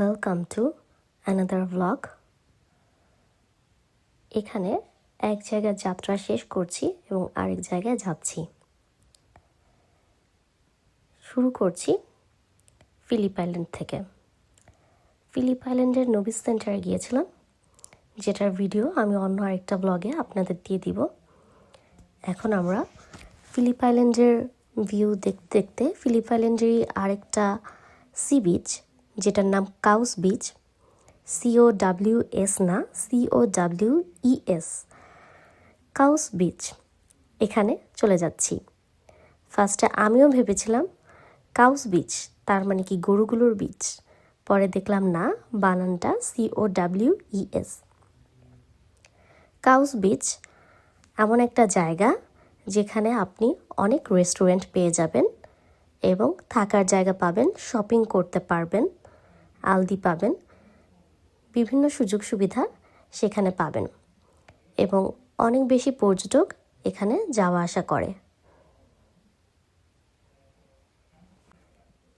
Welcome to another blog এখানে এক জায়গায় যাত্রা শেষ করছি এবং আরেক জায়গায় যাচ্ছি। শুরু করছি ফিলিপ আইল্যান্ড থেকে। ফিলিপ আইল্যান্ডের নবিস সেন্টারে গিয়েছিলাম, যেটার ভিডিও আমি অন্য আরেকটা ব্লগে আপনাদের দিয়ে দিব। এখন আমরা ফিলিপ আইল্যান্ডের ভিউ দেখতে দেখতে ফিলিপ আইল্যান্ডেরই আরেকটা সি বিচ যেটার নাম cows beach CO W S না CO W ES cows beach এখানে চলে যাচ্ছি। ফার্স্টে আমিও ভেবেছিলাম কাউস বিচ তার মানে কি গরুগুলোর বিচ পরে দেখলাম না, বানানটা CO W ES cows beach এমন একটা জায়গা যেখানে আপনি অনেক রেস্টুরেন্ট পেয়ে যাবেন এবং থাকার জায়গা পাবেন শপিং করতে পারবেন। আলদি পাবেন। বিভিন্ন সুযোগ সুবিধা সেখানে পাবেন এবং অনেক বেশি পর্যটক এখানে যাওয়া আসা করে।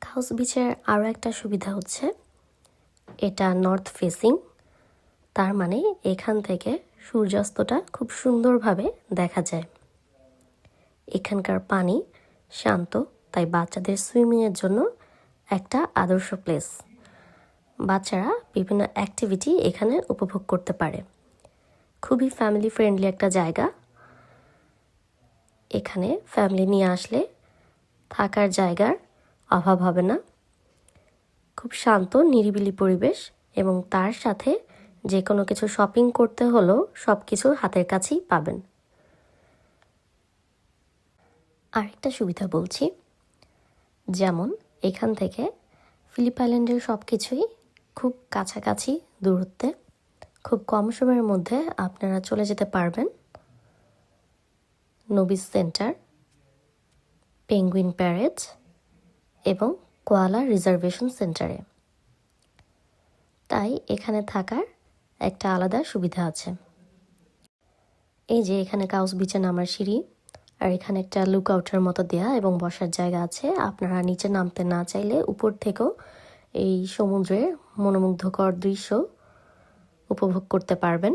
কাউস বিচের আরও একটা সুবিধা হচ্ছে, এটা নর্থ ফেসিং তার মানে এখান থেকে সূর্যাস্তটা খুব সুন্দরভাবে দেখা যায়। এখানকার পানি শান্ত, তাই বাচ্চাদের সুইমিংয়ের জন্য একটা আদর্শ প্লেস বাচ্চারা বিভিন্ন অ্যাক্টিভিটি এখানে উপভোগ করতে পারে। খুবই ফ্যামিলি ফ্রেন্ডলি একটা জায়গা। এখানে ফ্যামিলি নিয়ে আসলে থাকার জায়গার অভাব হবে না। খুব শান্ত, নিরিবিলি পরিবেশ এবং তার সাথে যে কোনো কিছু শপিং করতে হলেও সব কিছু হাতের কাছেই পাবেন। আরেকটা সুবিধা বলছি, যেমন এখান থেকে ফিলিপ আইল্যান্ডের সব কিছুই খুব কাছাকাছি দূরত্বে, খুব কম সময়ের মধ্যে আপনারা চলে যেতে পারবেন। নবিস সেন্টার, পেঙ্গুইন প্যারেজ এবং কোয়ালা রিজার্ভেশন সেন্টারে। তাই এখানে থাকার একটা আলাদা সুবিধা আছে। এই যে এখানে কাউস বিচে নামার সিঁড়ি, আর এখানে একটা লুক আউটের মতো দেয়া এবং বসার জায়গা আছে। আপনারা নিচে নামতে না চাইলে উপর থেকেও এই সমুদ্রের মনোমুগ্ধকর দৃশ্য উপভোগ করতে পারবেন।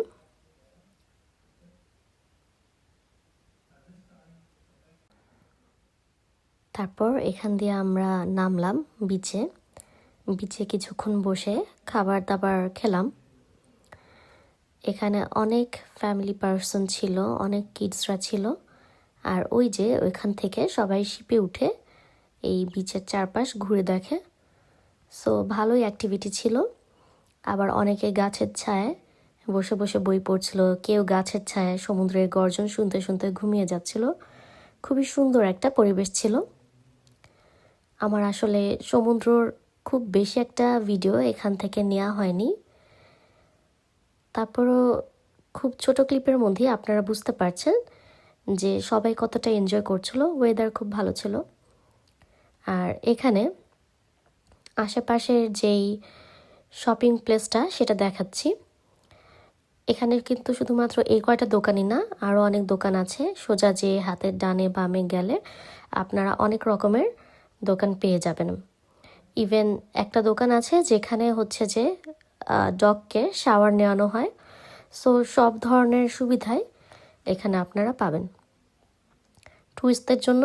তারপর এখান দিয়ে আমরা নামলাম বিচে। বিচে কিছুক্ষণ বসে খাবার দাবার খেলাম। এখানে অনেক ফ্যামিলি পার্সন ছিল, অনেক কিডসরা ছিল। আর ওই যে ওইখান থেকে সবাই শিপে উঠে এই বিচের চারপাশ ঘুরে দেখে। সো ভালোই অ্যাক্টিভিটি ছিল। আবার অনেকে গাছের ছায় বসে বসে বই পড়ছিল। কেউ গাছের ছায় সমুদ্রের গর্জন শুনতে শুনতে ঘুমিয়ে যাচ্ছিল। খুবই সুন্দর একটা পরিবেশ ছিল। আমার আসলে সমুদ্রর খুব বেশি একটা ভিডিও এখান থেকে নেওয়া হয়নি। তারপরও খুব ছোট ক্লিপের মধ্যে আপনারা বুঝতে পারছেন যে সবাই কতটা এনজয় করছিল। ওয়েদার খুব ভালো ছিল। আর এখানে আশেপাশের যেই শপিং প্লেসটা সেটা দেখাচ্ছি। এখানে কিন্তু শুধুমাত্র এই কয়টা দোকানই না আরও অনেক দোকান আছে। সোজা যে হাতের ডানে বামে গেলে আপনারা অনেক রকমের দোকান পেয়ে যাবেন। ইভেন একটা দোকান আছে যেখানে হচ্ছে যে ডগকে শাওয়ার নেওয়ানো হয়। সো সব ধরনের সুবিধাই এখানে আপনারা পাবেন। টুরিস্টদের জন্য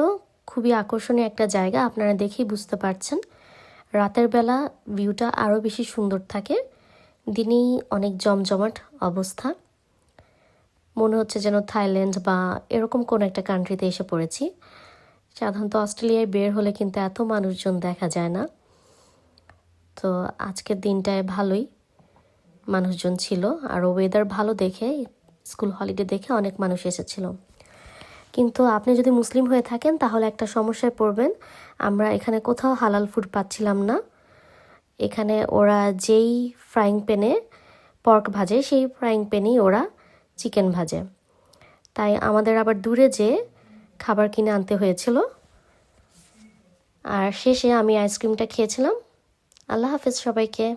খুবই আকর্ষণীয় একটা জায়গা, আপনারা দেখেই বুঝতে পারছেন। রাতের বেলা ভিউটা আরও বেশি সুন্দর থাকে। দিনেই অনেক জমজমাট অবস্থা। মনে হচ্ছে যেন থাইল্যান্ড বা এরকম কোনো একটা কান্ট্রিতে এসে পড়েছি। সাধারণত অস্ট্রেলিয়ায় বের হলে কিন্তু এত মানুষজন দেখা যায় না। তো আজকের দিনটায় ভালোই মানুষজন ছিল। আর ওয়েদার ভালো দেখে স্কুল হলিডে দেখে অনেক মানুষ এসেছিল। কিন্তু আপনি যদি মুসলিম হয়ে থাকেন, তাহলে একটা সমস্যায় পড়বেন। আমরা এখানে কোথাও হালাল ফুড পাচ্ছিলাম না। এখানে ওরা যেই ফ্রাইং প্যানে পর্ক ভাজে, সেই ফ্রাইং প্যানেই ওরা চিকেন ভাজে। তাই আমাদের আবার দূরে যে খাবার কিনে আনতে হয়েছিল। আর শেষে আমি আইসক্রিমটা খেয়েছিলাম। আল্লাহ হাফেজ সবাইকে।